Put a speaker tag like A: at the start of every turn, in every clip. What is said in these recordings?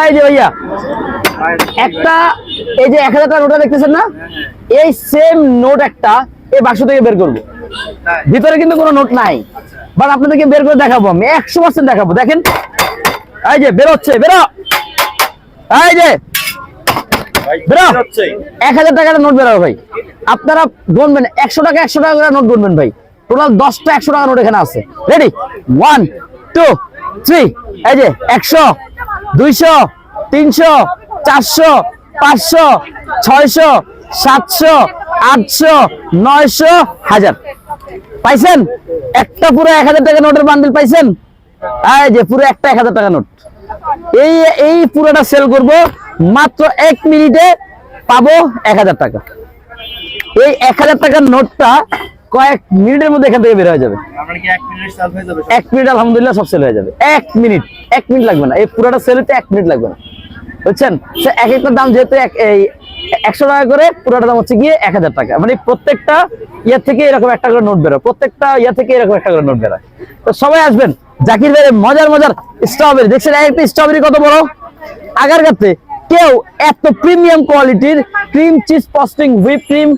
A: এই যে ভাইয়া, একটা এই যে এক হাজার নোটটা দেখতেছেন না? এই সেম নোট একটা এই বাক্স থেকে বের ভিতরে কিন্তু কোনো নোট নাই। বাট আপনাদেরকে বের করে দেখাবো আমি, একশো পার্সেন্ট দেখাবো। দেখেন, এই যে বেরোচ্ছে, বেরো। এই যে এক হাজার টাকার নোট বেরোবে ভাই। আপনারা গুনবেন, একশো টাকা একশো টাকা নোট গুনবেন ভাই। টোটাল দশটা একশো টাকা নোট এখানে আছে। রেডি ওয়ান টু থ্রি এই যে একশো, দুইশো, তিনশো, চারশো, পাঁচশো, ছয়শো, সাতশো, আটশো, নয়শো, হাজার। পাইছেন? একটা পুরো এক হাজার টাকা নোটের বান্ডিল পাইছেন? এই যে পুরো একটা এক হাজার টাকা নোট। এই এই পুরোটা সেল করব, মাত্র এক মিনিটে পাবো এক হাজার টাকা। এই এক হাজার টাকার নোটটা কয়েক মিনিটের মধ্যে এখান থেকে বের হয়ে যাবে।
B: এক মিনিট
A: আলহামদুলিল্লাহ সব সেল হয়ে যাবে। এক মিনিট এক মিনিট লাগবে না। এই পুরোটা সেল হতে এক মিনিট লাগবে না। বুঝছেন? এক একটা দাম যেহেতু এই একশো টাকা করে পুরোটা দাম হচ্ছে গিয়ে এক হাজার টাকা। মানে প্রত্যেকটা ইয়ার থেকে এরকম একটা করে নোট বেরোয়। প্রত্যেকটা ইয়া থেকে এরকম একটা করে নোট বেরোয়। তো সবাই আসবেন। জাকির ভাইয়ের মজার মজার স্ট্রবেরি দেখছেন এক একটা স্ট্রবেরি কত বড়? আগার কাছে কেউ এত প্রিমিয়াম কোয়ালিটির cream cheese frosting whip cream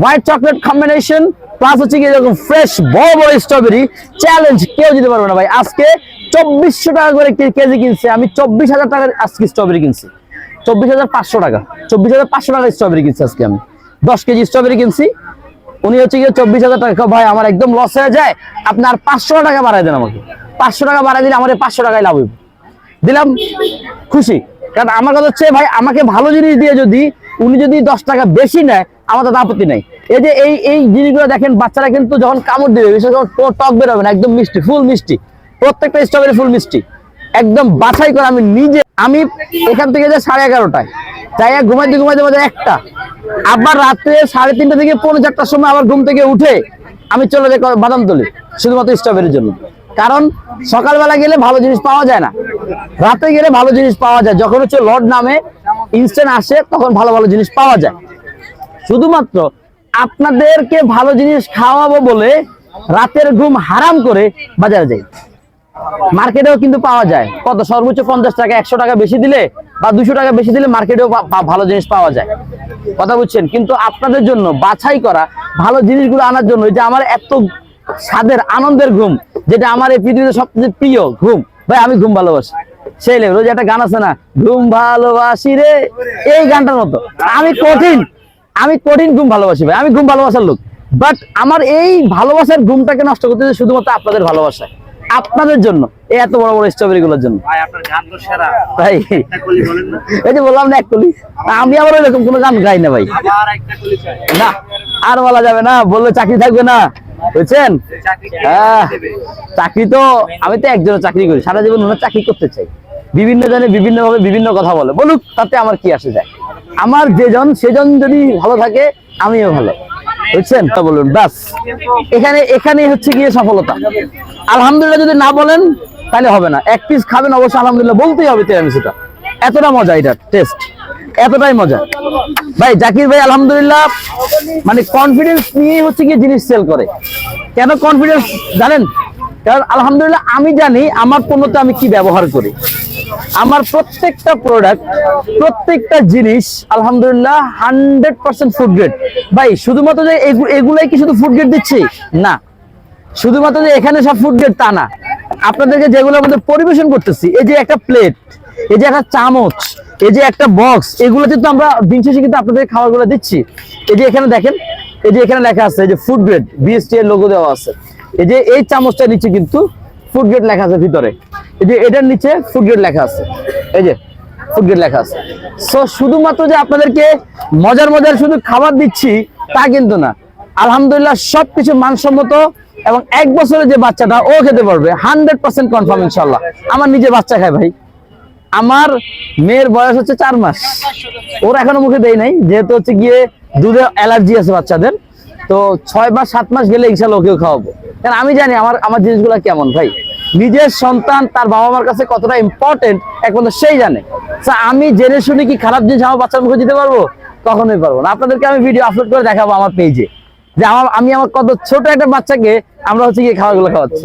A: white chocolate combination plus হচ্ছে কি এরকম ফ্রেশ বড় বড় স্ট্রবেরি চ্যালেঞ্জ কেউ দিতে পারবে না ভাই। আজকে চব্বিশশো টাকা করে কেজি কিনছে? আমি চব্বিশ হাজার টাকার আজকে স্ট্রবেরি কিনছি। চব্বিশ হাজার পাঁচশো টাকা। চব্বিশ হাজার পাঁচশো টাকার স্ট্রবেরি কিনছি আজকে আমি। দশ কেজি স্ট্রবেরি কিনছি। উনি হচ্ছে গিয়ে চব্বিশ হাজার টাকা ভাই, আমার একদম লস হয়ে যায়। আপনার পাঁচশো টাকা বাড়াই দেন আমাকে। পাঁচশো টাকা বাড়াই দিলে আমার পাঁচশো টাকায় লাভ হইব। দিলাম। খুশি। কারণ আমার কথা হচ্ছে ভাই, আমাকে ভালো জিনিস দিয়ে যদি উনি যদি দশ টাকা বেশি নেয় আমার তাতে আপত্তি নাই। এই যে এই এই জিনিসগুলো দেখেন, বাচ্চারা কিন্তু যখন কামড় দিবে, বিশেষ করে টক বেরোবে না, একদম মিষ্টি ফুল মিষ্টি। প্রত্যেকটা স্ট্রবেরি ফুল মিষ্টি। একদম বাছাই করে আমি নিজে, আমি এখান থেকে যে সাড়ে এগারোটায় যাই ঘুমাইতে ঘুমাইতে ঘুমাইতে একটা। আবার রাত্রে সাড়ে তিনটা থেকে পৌনে চারটার সময় আবার ঘুম থেকে উঠে আমি চলে যাই বাদাম তুলি শুধুমাত্র স্ট্রবেরির জন্য। কারণ সকালবেলা গেলে ভালো জিনিস পাওয়া যায় না। রাতে গেলে ভালো জিনিস পাওয়া যায়। যখন হচ্ছে লর্ড নামে ইনস্ট্যান্ট আসে, তখন ভালো ভালো জিনিস পাওয়া যায়। শুধুমাত্র আপনাদেরকে ভালো জিনিস খাওয়াবো বলে রাতের ঘুম হারাম করে বাজারে যাই। মার্কেটেও কিন্তু পাওয়া যায়। কত? সর্বোচ্চ পঞ্চাশ টাকা, একশো টাকা বেশি দিলে বা দুশো টাকা বেশি দিলে মার্কেটেও ভালো জিনিস পাওয়া যায়। কথা বুঝছেন? কিন্তু আপনাদের জন্য বাছাই করা, ভালো জিনিসগুলো আনার জন্য যে আমার এত স্বাদের, আনন্দের ঘুম, যেটা আমার এই পৃথিবীতে সবচেয়ে প্রিয় ঘুম। ভাই, আমি ঘুম ভালোবাসি। সেই লেভেল যে একটা গান আছে না, ঘুম ভালোবাসি রে এই গানটার মতো। আমি কঠিন আমি কঠিন ঘুম ভালোবাসি ভাই আমি ঘুম ভালোবাসার লোক। বাট আমার এই ভালোবাসার ঘুমটাকে নষ্ট করতে শুধুমাত্র আপনাদের ভালোবাসায় আপনাদের জন্য এই এত বড় বড় স্ট্রবেরি গুলোর জন্য।
B: ভাই
A: এই যে বললাম না এক কলি। আমি আবার কোনো গান গাই না ভাই। না আর বলা যাবে না বললে চাকরি থাকবে না বুঝছেন?
B: দেবে?
A: চাকরি তো আমি তো একজনের চাকরি করি সারা জীবন ওনার চাকরি করতে চাই। বিভিন্ন জনে বিভিন্ন ভাবে বিভিন্ন কথা বলে বলুক তাতে আমার কি আসে যায়? আমার যেজন, সেজন যদি ভালো থাকে, আমিও ভালো। বুঝছেন? তা বলুন, ব্যাস। এখানে, এখানেই হচ্ছে গিয়ে সফলতা। আলহামদুলিল্লাহ যদি না বলেন, তাহলে হবে না। এক পিস খাবেন, অবশ্যই আলহামদুলিল্লাহ বলতেই হবে তিরামিসুটা এতটা মজা এটা টেস্ট এতটাই মজা। ভাই, জাকির ভাই, আলহামদুলিল্লাহ মানে কনফিডেন্স নিয়ে হচ্ছে গিয়ে জিনিস সেল করে। কেন কনফিডেন্স জানেন? কারণ আলহামদুলিল্লাহ আমি জানি, আমার পণ্যতে আমি কি ব্যবহার করি। আমার প্রত্যেকটা প্রোডাক্ট প্রত্যেকটা জিনিস, আলহামদুলিল্লাহ হান্ড্রেড পার্সেন্ট ফুড গ্রেড ভাই, শুধুমাত্র যে এগুলাই কি শুধু ফুড গ্রেড দিচ্ছি? না। শুধুমাত্র যে এখানে সব ফুড গ্রেড তা না। আপনাদেরকে যেগুলো আমাদের পরিবেশন করতেছি, এই যে একটা প্লেট এই যে একটা চামচ, এই যে একটা বক্স এগুলোতে তো আমরা দিন শেষে কিন্তু আপনাদের খাবারগুলো দিচ্ছি। এই যে এখানে দেখেন, এই যে এখানে লেখা আছে, এই যে ফুড গ্রেড বিএসটি এর লোগো দেওয়া আছে। এই যে এই চামচটা নিচে কিন্তু ফুড গ্রেড লেখা আছে ভিতরে। এই যে এটার নিচে ফুড গ্রেড লেখা আছে। এই যে ফুড গ্রেড লেখা আছে। সো শুধুমাত্র যে আপনাদেরকে মজার মজার শুধু খাবার দিচ্ছি, তা কিন্তু না। আলহামদুলিল্লাহ, সবকিছু মানসম্মত এবং এক বছরের যে বাচ্চাটা, ও খেতে পারবে। হান্ড্রেড পার্সেন্ট কনফার্ম ইনশাল্লাহ। আমার নিজে বাচ্চা খায় ভাই। আমার মেয়ের বয়স হচ্ছে চার মাস। ওর এখনও মুখে দেয় নাই, যেহেতু হচ্ছে গিয়ে দুধে অ্যালার্জি আছে বাচ্চাদের। তো ছয় বা সাত মাস গেলে ইনশাল্লাহ ওকেও খাওয়াবো। কারণ আমি জানি আমার আমার জিনিসগুলো কেমন ভাই। নিজের সন্তান তার বাবা মার কাছে কতটা ইম্পর্টেন্ট একমাত্র সেই জানে। আমি জেনে শুনে কি খারাপ জিনিস আমার বাচ্চার মুখে দিতে পারব? কখনোই পারব না। আপনাদেরকে আমি ভিডিও আপলোড করে দেখাবো আমার পেজে যে আমার আমি আমার কত ছোট একটা বাচ্চাকে আমরা হচ্ছে গিয়ে খাওয়াগুলো খাওয়াচ্ছি।